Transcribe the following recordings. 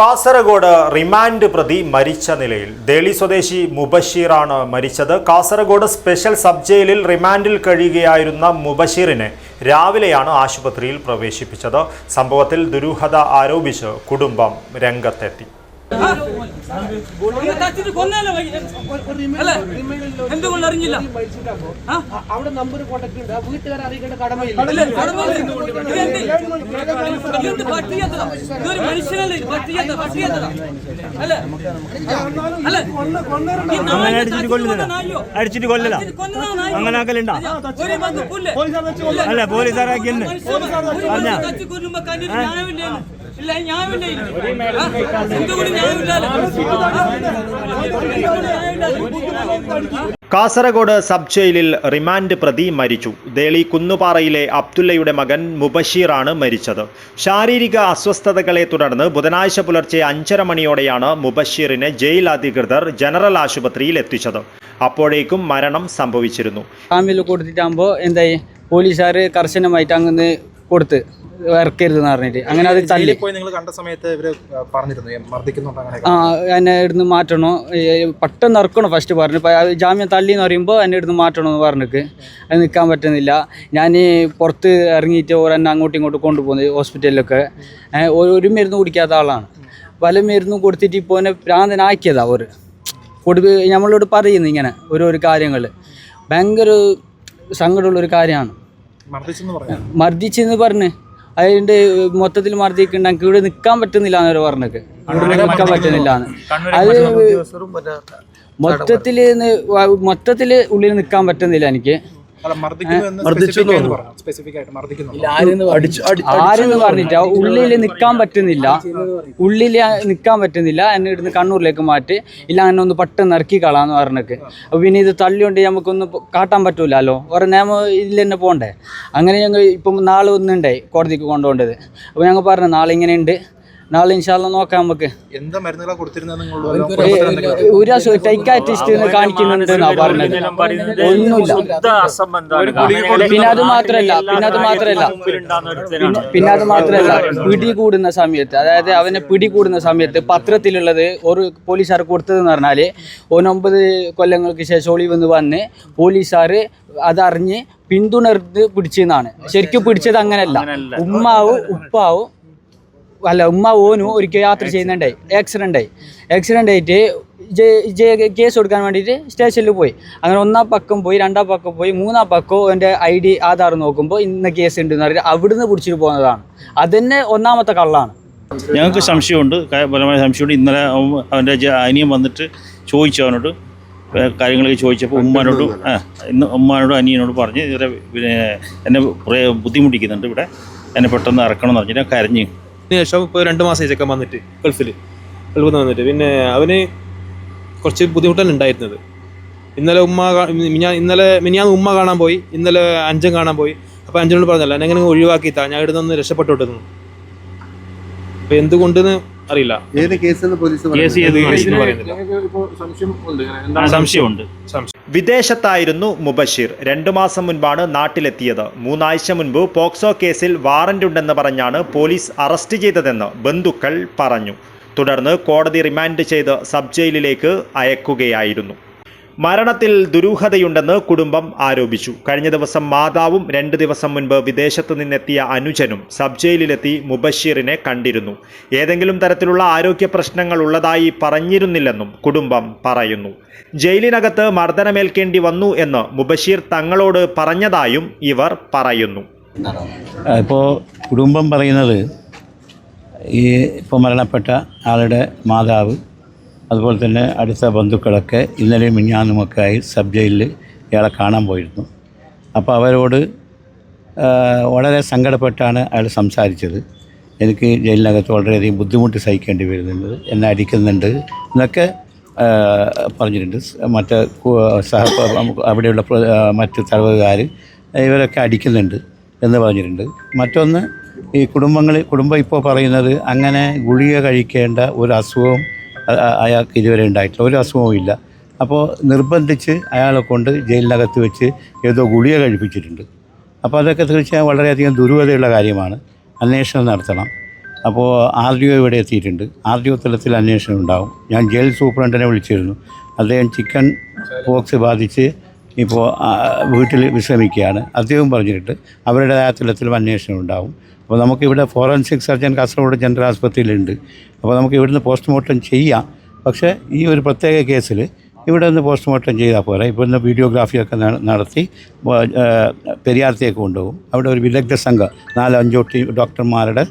Kasaragod remand പ്രതി മരിച്ച നിലയിൽ ദേളി സ്വദേശി മുബഷീറാണ് മരിച്ചത്. കാസർഗോഡ് സ്പെഷ്യൽ സബ് ജയിലിൽ റിമാൻഡിൽ കഴിയുകയായിരുന്ന മുബഷീറിനെ രാവിലെയാണ് ആശുപത്രിയിൽ പ്രവേശിപ്പിച്ചത്. സംഭവത്തിൽ ദുരൂഹത ആരോപിച്ച് കുടുംബം രംഗത്തെത്തി. എന്തുകൊണ്ട് അറിഞ്ഞില്ല? അവിടെ നമ്പർ കോണ്ടാക്ട് ഉണ്ട് ആ വീട്ടുകാരെ അറിയിക്കേണ്ട കടമയില്ല? ഇതെന്ത്? ഇതൊരു മനുഷ്യനല്ലേ ഇത്? അല്ലേ? അല്ലേ? അടിച്ചിട്ട് കൊല്ലല? അങ്ങനെ ആക്കലുണ്ടാ. അല്ല മനുഷ്യന്മാർ ഇല്ല ഞാൻ? കാസർഗോഡ് സബ് ജയിലിൽ റിമാൻഡ് പ്രതി മരിച്ചു. ദേളി കുന്നുപാറയിലെ അബ്ദുല്ലയുടെ മകൻ മുബഷീറാണ് മരിച്ചത്. ശാരീരിക അസ്വസ്ഥതകളെ തുടർന്ന് ബുധനാഴ്ച പുലർച്ചെ അഞ്ചര മണിയോടെയാണ് മുബഷീറിനെ ജയിൽ അധികൃതർ ജനറൽ ആശുപത്രിയിൽ എത്തിച്ചത്. അപ്പോഴേക്കും മരണം സംഭവിച്ചിരുന്നു. കൊടുത്തിട്ടാകുമ്പോൾ എന്തായി? പോലീസുകാർ കർശനമായിട്ട് അങ്ങനെ കൊടുത്ത്. ഇറക്കരുതെന്ന് പറഞ്ഞിട്ട്. അങ്ങനെ അത് തല്ലി പോയി നിങ്ങൾ കണ്ട സമയത്ത് ഇവർ പറഞ്ഞിരുന്നു മർദ്ദിക്കുന്നുണ്ടോ ആ എന്നെ ഇവിടുന്ന് മാറ്റണോ? പെട്ടെന്ന് ഇറക്കണം ഫസ്റ്റ് പറഞ്ഞു. ജാമ്യം തള്ളി എന്ന് പറയുമ്പോൾ എന്നെ ഇവിടുന്ന് മാറ്റണോ എന്ന് പറഞ്ഞിട്ട് അത് നിൽക്കാൻ പറ്റുന്നില്ല. ഞാൻ പുറത്ത് ഇറങ്ങിയിട്ട് ഓരോ എന്നെ അങ്ങോട്ടും ഇങ്ങോട്ടും കൊണ്ടുപോകുന്നത് ഹോസ്പിറ്റലിലൊക്കെ. ഒരു- മരുന്ന് കുടിക്കാത്ത ആളാണ്. പല മരുന്നും കൊടുത്തിട്ട് ഇപ്പോൾ എന്നെ ഭ്രാന്തനാക്കിയതാ ഒരു കൊടു നമ്മളോട് പറയുന്നു ഇങ്ങനെ ഓരോരോ കാര്യങ്ങൾ ഭയങ്കര സങ്കടമുള്ളൊരു കാര്യമാണ്. മർദ്ദിച്ചെന്ന് പറഞ്ഞു. അതിന്റെ മൊത്തത്തിൽ മർദ്ദിക്കുന്നുണ്ട് എനിക്ക് ഇവിടെ നിൽക്കാൻ പറ്റുന്നില്ല എന്നവർ പറഞ്ഞത് ഇവിടെ നിൽക്കാൻ പറ്റുന്നില്ല അത് മൊത്തത്തിൽ മൊത്തത്തിൽ ഉള്ളിൽ നിൽക്കാൻ പറ്റുന്നില്ല എനിക്ക്. അല്ല മർദ്ദിക്കുന്നു എന്ന് specific സ്പെസിഫിക് ആയിട്ട് മർദ്ദിക്കുന്നു. ആരെന്ന് പറഞ്ഞിട്ട് ഉള്ളിൽ നിൽക്കാൻ പറ്റുന്നില്ല. ഉള്ളിൽ നിൽക്കാൻ പറ്റുന്നില്ല. എന്നെ ഇവിടുന്ന് കണ്ണൂരിലേക്ക് മാറ്റി. ഇല്ല എന്നെ ഒന്ന് പെട്ടെന്ന് ഇറക്കി കളാന്ന് പറഞ്ഞിട്ട്. അപ്പൊ പിന്നെ ഇത് തള്ളിയോണ്ട് നമുക്കൊന്ന് കാട്ടാൻ പറ്റൂലല്ലോ. ഓരോ നിയമം ഇതിൽ തന്നെ പോണ്ടേ. അങ്ങനെ ഞങ്ങൾ ഇപ്പം നാളെ ഒന്നുണ്ടായി കോടതിക്ക് കൊണ്ടുപോകേണ്ടത്. അപ്പോൾ ഞങ്ങൾ പറഞ്ഞു നാളെ ഇങ്ങനെയുണ്ട്. നാളെ ഇൻഷാല്ല നോക്കാം നമുക്ക്. എന്താ മരുന്നുകളാ കൊടുത്തിരുന്നത് ഒരു ടൈക്കാറ്റിസ്റ്റ് കാണിക്കുന്നുണ്ട് എന്നാ പറഞ്ഞത്. ഒന്നുമില്ല. പിന്നെ അത് മാത്രല്ല പിന്നെ അത് മാത്രല്ല പിന്നെ- അത് മാത്രല്ല പിടി കൂടുന്ന സമയത്ത് അതായത് അവനെ പിടികൂടുന്ന സമയത്ത് പത്രത്തിലുള്ളത് ഒരു പോലീസുകാർ കൊടുത്തതെന്ന് പറഞ്ഞാൽ ഒന്നൊമ്പത് കൊല്ലങ്ങൾക്ക് ശേഷം ഒളിവെന്ന് വന്ന് പോലീസുകാർ അതറിഞ്ഞ് പിന്തുണർന്ന് പിടിച്ചെന്നാണ്. ശരിക്കും പിടിച്ചത് അങ്ങനെയല്ല ഉമ്മാവും ഉപ്പാവും അല്ല ഉമ്മ ഓനു ഒരിക്കൽ യാത്ര ചെയ്യുന്നുണ്ടായി ആക്സിഡന്റ് ആയി. ആക്സിഡന്റ് ആയിട്ട് ജെ- ജെ- കേസ് കൊടുക്കാൻ വേണ്ടിയിട്ട് സ്റ്റേഷനിൽ പോയി. അങ്ങനെ ഒന്നാം പക്കം പോയി രണ്ടാം പക്കം പോയി മൂന്നാം പക്കം എന്റെ ഐ ഡി ആധാർ നോക്കുമ്പോൾ ഇന്ന കേസ് ഉണ്ട് എന്ന് പറഞ്ഞിട്ട് അവിടുന്ന് പിടിച്ചിട്ട് പോകുന്നതാണ് അതന്നെ ഒന്നാമത്തെ കള്ളാണ്. ഞങ്ങൾക്ക് സംശയമുണ്ട്. പരമായ ബലമായ സംശയമുണ്ട്. ഇന്നലെ അവൻ- അവന്റെ അനിയൻ വന്നിട്ട് ചോദിച്ചു അവനോട്. കാര്യങ്ങളൊക്കെ ചോദിച്ചപ്പോൾ ഉമ്മാനോട് ആ ഇന്ന് ഉമ്മാനോടും അനിയനോട് പറഞ്ഞ് ഇവരെ പിന്നെ എന്നെ കുറേ ബുദ്ധിമുട്ടിക്കുന്നുണ്ട് ഇവിടെ. എന്നെ പെട്ടെന്ന് ഇറക്കണം എന്ന് പറഞ്ഞിട്ട് കരഞ്ഞ്. ശേഷം ഇപ്പോൾ രണ്ട് മാസം ചെക്കൻ വന്നിട്ട് ഗൾഫിൽ. ഗൾഫിൽ നിന്ന് വന്നിട്ട്. പിന്നെ അവന് കുറച്ച് ബുദ്ധിമുട്ടാണ് ഉണ്ടായിരുന്നത്. ഇന്നലെ ഉമ്മ കാ- ഞാൻ ഇന്നലെ മിനിയാന്ന് ഉമ്മ കാണാൻ പോയി. ഇന്നലെ അഞ്ചൻ കാണാൻ പോയി. അപ്പോൾ അഞ്ചനോട് പറഞ്ഞല്ല എന്നെ എങ്ങനെ ഒഴിവാക്കിത്താ ഞാൻ ഇവിടെ നിന്ന് രക്ഷപ്പെട്ടോട്ടെന്ന്. അപ്പോൾ എന്തുകൊണ്ടെന്ന് അറിയില്ല. ഏത് കേസ് സംശയം സംശയമുണ്ട് സംശയം സംശയമുണ്ട് വിദേശത്തായിരുന്നു മുബഷീർ. രണ്ടു മാസം മുൻപാണ് നാട്ടിലെത്തിയത്. മൂന്നാഴ്ച മുൻപ് പോക്സോ കേസിൽ വാറന്റ് ഉണ്ടെന്ന് പറഞ്ഞാണ് പോലീസ് അറസ്റ്റ് ചെയ്തതെന്ന് ബന്ധുക്കൾ പറഞ്ഞു. തുടർന്ന് കോടതി റിമാൻഡ് ചെയ്ത് സബ് ജയിലിലേക്ക് അയക്കുകയായിരുന്നു. മരണത്തിൽ ദുരൂഹതയുണ്ടെന്ന് കുടുംബം ആരോപിച്ചു. കഴിഞ്ഞ ദിവസം മാതാവും രണ്ട് ദിവസം മുൻപ് വിദേശത്ത് നിന്നെത്തിയ അനുജനും സബ് ജയിലിലെത്തി മുബഷീറിനെ കണ്ടിരുന്നു. ഏതെങ്കിലും തരത്തിലുള്ള ആരോഗ്യ പ്രശ്നങ്ങൾ ഉള്ളതായി പറഞ്ഞിരുന്നില്ലെന്നും കുടുംബം പറയുന്നു. ജയിലിനകത്ത് മർദ്ദനമേൽക്കേണ്ടി വന്നു എന്ന് മുബഷീർ തങ്ങളോട് പറഞ്ഞതായും ഇവർ പറയുന്നു. ഇപ്പോൾ കുടുംബം പറയുന്നത് ഈ ഇപ്പോൾ മരണപ്പെട്ട ആളുടെ മാതാവ് അതുപോലെ തന്നെ അടുത്ത ബന്ധുക്കളൊക്കെ ഇന്നലെയും മിഞ്ഞാന്നുമൊക്കെ ആയി സബ് ജയിലിൽ ഇയാളെ കാണാൻ പോയിരുന്നു. അപ്പോൾ അവരോട് വളരെ സങ്കടപ്പെട്ടാണ് അയാൾ സംസാരിച്ചത്. എനിക്ക് ജയിലിനകത്ത് വളരെയധികം ബുദ്ധിമുട്ട് സഹിക്കേണ്ടി വരുന്നുണ്ട് എന്നെ അടിക്കുന്നുണ്ട് എന്നൊക്കെ പറഞ്ഞിട്ടുണ്ട്. മറ്റ് സഹ അവിടെയുള്ള മറ്റ് തടവുകാർ ഇവരൊക്കെ അടിക്കുന്നുണ്ട് എന്ന് പറഞ്ഞിട്ടുണ്ട്. മറ്റൊന്ന് ഈ കുടുംബങ്ങളിൽ കുടുംബം ഇപ്പോൾ പറയുന്നത് അങ്ങനെ ഗുളിക കഴിക്കേണ്ട ഒരു അസുഖവും അയാൾക്ക് ഇതുവരെ ഉണ്ടായിട്ടില്ല. ഒരു അസുഖവും ഇല്ല. അപ്പോൾ നിർബന്ധിച്ച് അയാളെ കൊണ്ട് ജയിലിനകത്ത് വെച്ച് ഏതോ ഗുളിക കഴിപ്പിച്ചിട്ടുണ്ട്. അപ്പോൾ അതൊക്കെ തീർച്ചയായും വളരെയധികം ദുരൂഹതയുള്ള കാര്യമാണ്. അന്വേഷണം നടത്തണം. അപ്പോൾ ആർ ഡി ഒ ഇവിടെ എത്തിയിട്ടുണ്ട്. ആർ ഡി ഒ തലത്തിൽ അന്വേഷണം ഉണ്ടാവും. ഞാൻ ജയിൽ സൂപ്രണ്ടിനെ വിളിച്ചിരുന്നു. അദ്ദേഹം ചിക്കൻ പോക്സ് ബാധിച്ച് ഇപ്പോൾ വീട്ടിൽ വിശ്രമിക്കുകയാണ്. അദ്ദേഹം പറഞ്ഞിട്ട് അവരുടേതായ തലത്തിലും അന്വേഷണം ഉണ്ടാവും. അപ്പോൾ നമുക്കിവിടെ ഫോറൻസിക് സർജൻ കാസർഗോഡ് ജനറൽ ആസ്പത്രിയിലുണ്ട്. അപ്പോൾ നമുക്ക് ഇവിടുന്ന് പോസ്റ്റ്മോർട്ടം ചെയ്യാം. പക്ഷേ ഈ ഒരു പ്രത്യേക കേസിൽ ഇവിടെ നിന്ന് പോസ്റ്റ്മോർട്ടം ചെയ്താൽ പോരാ. ഇപ്പോൾ ഇന്ന് വീഡിയോഗ്രാഫിയൊക്കെ നടത്തി പെരിയാർത്തിയൊക്കെ കൊണ്ടുപോകും. അവിടെ ഒരു വിദഗ്ധ സംഘം നാലോ അഞ്ചോ ടീം ഡോക്ടർമാരുടെ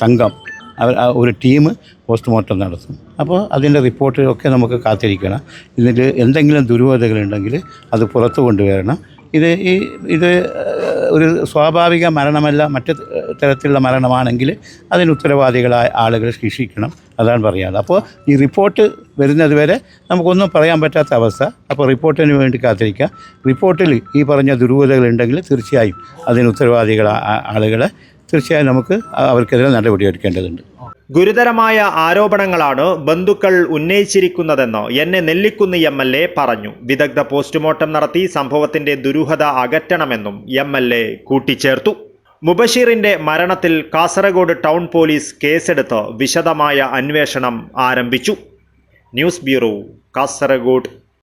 സംഘം അവർ ഒരു ടീം പോസ്റ്റ്മോർട്ടം നടത്തും. അപ്പോൾ അതിന്റെ റിപ്പോർട്ടൊക്കെ നമുക്ക് കാത്തിരിക്കണം. ഇതിൽ എന്തെങ്കിലും ദുരൂഹതകളുണ്ടെങ്കിൽ അത് പുറത്തു കൊണ്ടുവരണം. ഇത് ഈ ഇത് ഒരു സ്വാഭാവിക മരണമല്ല മറ്റ് തരത്തിലുള്ള മരണമാണെങ്കിൽ അതിന് ഉത്തരവാദികളായ ആളുകൾ ശിക്ഷിക്കണം അതാണ് പറയാനുള്ളത് അപ്പോൾ ഈ റിപ്പോർട്ട് വരുന്നത് വരെ നമുക്കൊന്നും പറയാൻ പറ്റാത്ത അവസ്ഥ. അപ്പോൾ റിപ്പോർട്ടിന് വേണ്ടി കാത്തിരിക്കുക. റിപ്പോർട്ടിൽ ഈ പറഞ്ഞ ദുരൂഹതകളുണ്ടെങ്കിൽ തീർച്ചയായും അതിന് ഉത്തരവാദികളായ ആളുകളെ തീർച്ചയായും നമുക്ക് അവർക്കെതിരെ നടപടിയെടുക്കേണ്ടതുണ്ട്. ഗുരുതരമായ ആരോപണങ്ങളാണ് ബന്ധുക്കൾ ഉന്നയിച്ചിരിക്കുന്നതെന്ന് എന്നെ നെല്ലിക്കുന്ന് എം എൽ എ പറഞ്ഞു. വിദഗ്ധ പോസ്റ്റ്മോർട്ടം നടത്തി സംഭവത്തിന്റെ ദുരൂഹത അകറ്റണമെന്നും എം എൽ എ കൂട്ടിച്ചേർത്തു. മുബഷീറിന്റെ മരണത്തിൽ കാസർഗോഡ് ടൗൺ പോലീസ് കേസെടുത്ത് വിശദമായ അന്വേഷണം ആരംഭിച്ചു. News bureau Kasaragod.